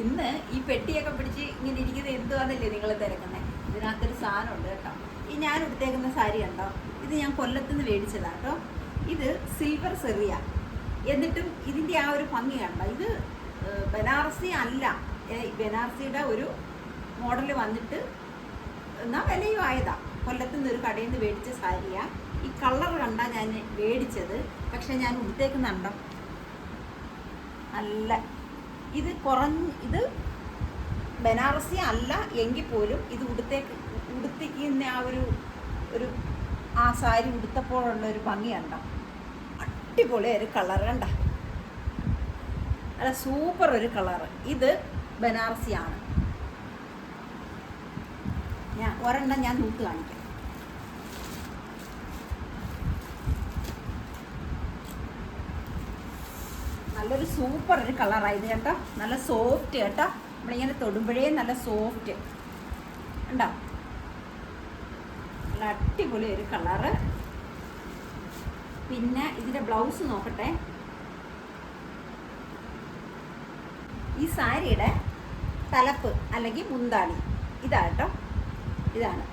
ഇന്ന് ഈ പെട്ടിയൊക്കെ പിടിച്ച് ഇങ്ങനെ ഇരിക്കുന്നത് എന്തുവാന്നല്ലേ നിങ്ങൾ തിരക്കുന്നത് ഇതിനകത്തൊരു സാധനമുണ്ട് കേട്ടോ. ഈ ഞാൻ എടുത്തേക്കുന്ന സാരി കണ്ടോ? ഇത് ഞാൻ കൊല്ലത്തുനിന്ന് മേടിച്ചതാണ് കേട്ടോ. ഇത് സിൽവർ സെറിയ എന്നിട്ടും ഇതിന്റെ ആ ഒരു ഭംഗി കണ്ടോ? ഇത് ബനാറസി അല്ല. ബനാറസിയുടെ ഒരു മോഡൽ വന്നിട്ട് എന്നാൽ വിലയും ആയതാ കൊല്ലത്തുനിന്ന് ഒരു കടയിൽ നിന്ന് മേടിച്ച സാരിയാ. ഈ കളർ കണ്ടാ ഞാൻ മേടിച്ചത്. പക്ഷെ ഞാൻ ഉടുത്തേക്കുന്നുണ്ടോ? അല്ല. ഇത് കുറഞ്ഞ് ഇത് ബനാറസി അല്ല എങ്കിൽ പോലും ഇത് ഉടുത്തേക്ക് ഉടുത്തിക്കുന്ന ആ ഒരു ഒരു ആ സാരി ഉടുത്തപ്പോഴുള്ള ഒരു ഭംഗി കണ്ട. അടിപൊളി ഒരു കളർ കണ്ട. അല്ല സൂപ്പർ ഒരു കളർ ഇത് ബനാറസിയാണ്. ഞാൻ ഒരെണ്ണം ഞാൻ നൂത്ത് കാണിക്കാം. നല്ലൊരു സൂപ്പർ ഒരു കളറായത് കേട്ടോ. നല്ല സോഫ്റ്റ് കേട്ടോ. നമ്മളിങ്ങനെ തൊടുമ്പോഴേ നല്ല സോഫ്റ്റ് ഉണ്ടോ നല്ല അടിപൊളി ഒരു കളറ് പിന്നെ ഇതിന്റെ ബ്ലൗസ് നോക്കട്ടെ. ഈ സാരിയുടെ തലപ്പ് അല്ലെങ്കിൽ മുന്താണി. ഇതാ കേട്ടോ. ഇതാണ്.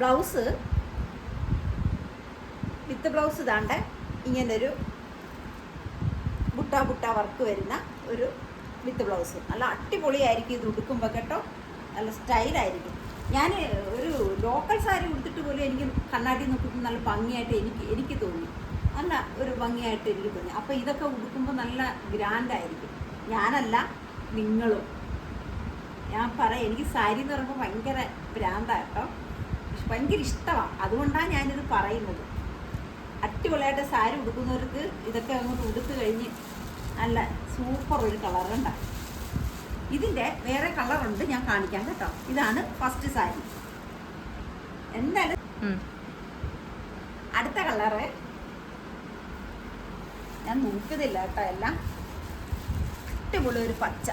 ബ്ലൗസ് വിത്ത് ബ്ലൗസ് ഇതാണ്ട് ഇങ്ങനൊരു ബുട്ട ബുട്ട വർക്ക് വരുന്ന ഒരു വിത്ത് ബ്ലൗസ്. നല്ല അടിപൊളിയായിരിക്കും ഇത് ഉടുക്കുമ്പോൾ കേട്ടോ. നല്ല സ്റ്റൈലായിരിക്കും. ഞാൻ ഒരു ലോക്കൽ സാരി ഉടുത്തിട്ട് പോലും എനിക്ക് കണ്ണാടി നോക്കുമ്പോൾ നല്ല ഭംഗിയായിട്ട് എനിക്ക് എനിക്ക് തോന്നി. നല്ല ഒരു ഭംഗിയായിട്ട് എനിക്ക് തോന്നി. അപ്പോൾ ഇതൊക്കെ ഉടുക്കുമ്പോൾ നല്ല ഗ്രാൻഡായിരിക്കും. ഞാനല്ല നിങ്ങളും. ഞാൻ പറയാം എനിക്ക് സാരി എന്ന് പറയുമ്പോൾ ഭയങ്കര ഭ്രാന്താണ് കേട്ടോ. ഭയങ്കര ഇഷ്ടമാണ് അതുകൊണ്ടാണ് ഞാനിത് പറയുന്നത്. അടിപൊളിയായിട്ട് സാരി ഉടുക്കുന്നവർക്ക് ഇതൊക്കെ അങ്ങോട്ട് ഉടുത്തു കഴിഞ്ഞ് നല്ല സൂപ്പർ ഒരു കളർ കണ്ട ഇതിന്റെ വേറെ കളറുണ്ട് ഞാൻ കാണിക്കാൻ കേട്ടോ. ഇതാണ് ഫസ്റ്റ് സാരി എന്തായാലും അടുത്ത കളറ് ഞാൻ നോക്കുന്നില്ല കേട്ടോ എല്ലാം. അടിപൊളി ഒരു പച്ച.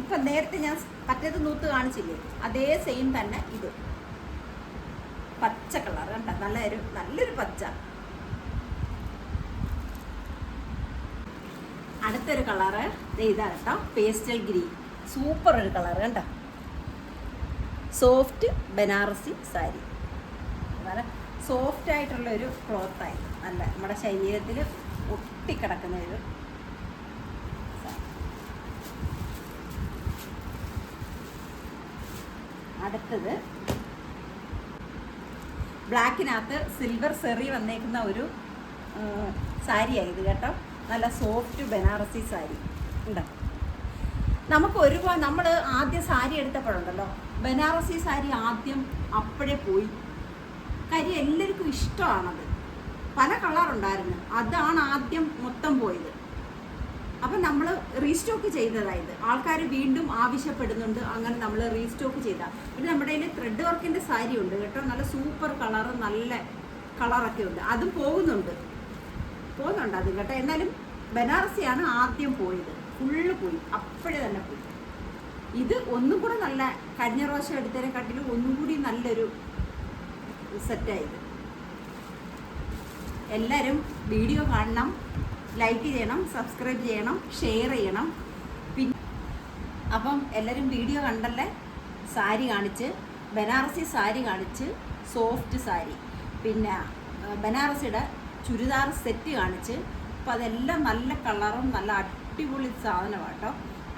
ഇപ്പൊ നേരത്തെ ഞാൻ മറ്റേത് നൂത്ത് കാണിച്ചില്ലേ? അതേ സെയിം തന്നെ ഇത്. പച്ച കളർ കണ്ട? നല്ലൊരു നല്ലൊരു പച്ച. അടുത്തൊരു കളറ് ഇതാണ് കേട്ടോ പേസ്റ്റൽ ഗ്രീൻ. സൂപ്പർ ഒരു കളർ കണ്ടോ? സോഫ്റ്റ് ബനാറസി സാരി. വളരെ സോഫ്റ്റ് ആയിട്ടുള്ള ഒരു ക്ലോത്തായി നല്ല നമ്മുടെ ശരീരത്തിൽ ഒട്ടിക്കിടക്കുന്ന ഒരു. അടുത്തത് ബ്ലാക്കിനകത്ത് സിൽവർ സെറി വന്നേക്കുന്ന ഒരു സാരിയായി ഇത് കേട്ടോ. നല്ല സോഫ്റ്റ് ബനാറസി സാരി. ഉണ്ടോ? നമുക്ക് ഒരുപാട് നമ്മൾ ആദ്യം സാരി എടുത്തപ്പോഴുണ്ടല്ലോ. ബനാറസി സാരി ആദ്യം അപ്പോഴേ പോയി. കാര്യം എല്ലാവർക്കും ഇഷ്ടമാണത്. പല കളറുണ്ടായിരുന്നു. അതാണ് ആദ്യം മൊത്തം പോയത്. അപ്പം നമ്മൾ റീസ്റ്റോക്ക് ചെയ്തതായത്. ആൾക്കാർ വീണ്ടും ആവശ്യപ്പെടുന്നുണ്ട്. അങ്ങനെ നമ്മൾ റീസ്റ്റോക്ക് ചെയ്ത. പിന്നെ നമ്മുടെ കയ്യിൽ ത്രെഡ് വർക്കിന്റെ സാരി ഉണ്ട് കേട്ടോ. നല്ല സൂപ്പർ കളറ് നല്ല കളറൊക്കെ ഉണ്ട്. അതും പോകുന്നുണ്ട്. പോകുന്നുണ്ട് അത് കേട്ടോ. എന്നാലും ബനാറസിയാണ് ആദ്യം പോയത്. ഫുള്ള് പോയി. അപ്പോഴേ തന്നെ പോയി. ഇത് ഒന്നും കൂടെ നല്ല കഴിഞ്ഞ പ്രാവശ്യം എടുത്തതിനെക്കാട്ടിലും ഒന്നും കൂടി നല്ലൊരു സെറ്റായത്. എല്ലാവരും വീഡിയോ കാണണം ലൈക്ക് ചെയ്യണം സബ്സ്ക്രൈബ് ചെയ്യണം ഷെയർ ചെയ്യണം. പിന്നെ അപ്പം എല്ലാവരും വീഡിയോ കണ്ടല്ലേ? സാരി കാണിച്ച് ബനാറസി സാരി കാണിച്ച് സോഫ്റ്റ് സാരി. പിന്നെ ബനാറസിയുടെ ചുരിദാർ സെറ്റ് കാണിച്ച്. അപ്പം അതെല്ലാം നല്ല കളറും നല്ല അടിപൊളി സാധനമാണ് കേട്ടോ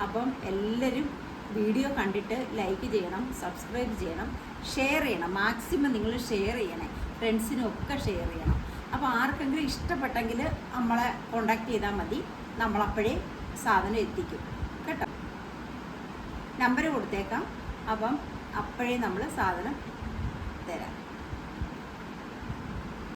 അപ്പം എല്ലാവരും വീഡിയോ കണ്ടിട്ട് ലൈക്ക് ചെയ്യണം സബ്സ്ക്രൈബ് ചെയ്യണം ഷെയർ ചെയ്യണം. മാക്സിമം നിങ്ങൾ ഷെയർ ചെയ്യണേ. ഫ്രണ്ട്സിനും ഒക്കെ ഷെയർ ചെയ്യണം. അപ്പോൾ ആർക്കെങ്കിലും ഇഷ്ടപ്പെട്ടെങ്കിൽ നമ്മളെ കോണ്ടാക്ട് ചെയ്താൽ മതി. നമ്മളപ്പോഴേ സാധനം എത്തിക്കും. കേട്ടോ? നമ്പർ കൊടുത്തേക്കാം. അപ്പം അപ്പോഴേ നമ്മൾ സാധനം തരാം.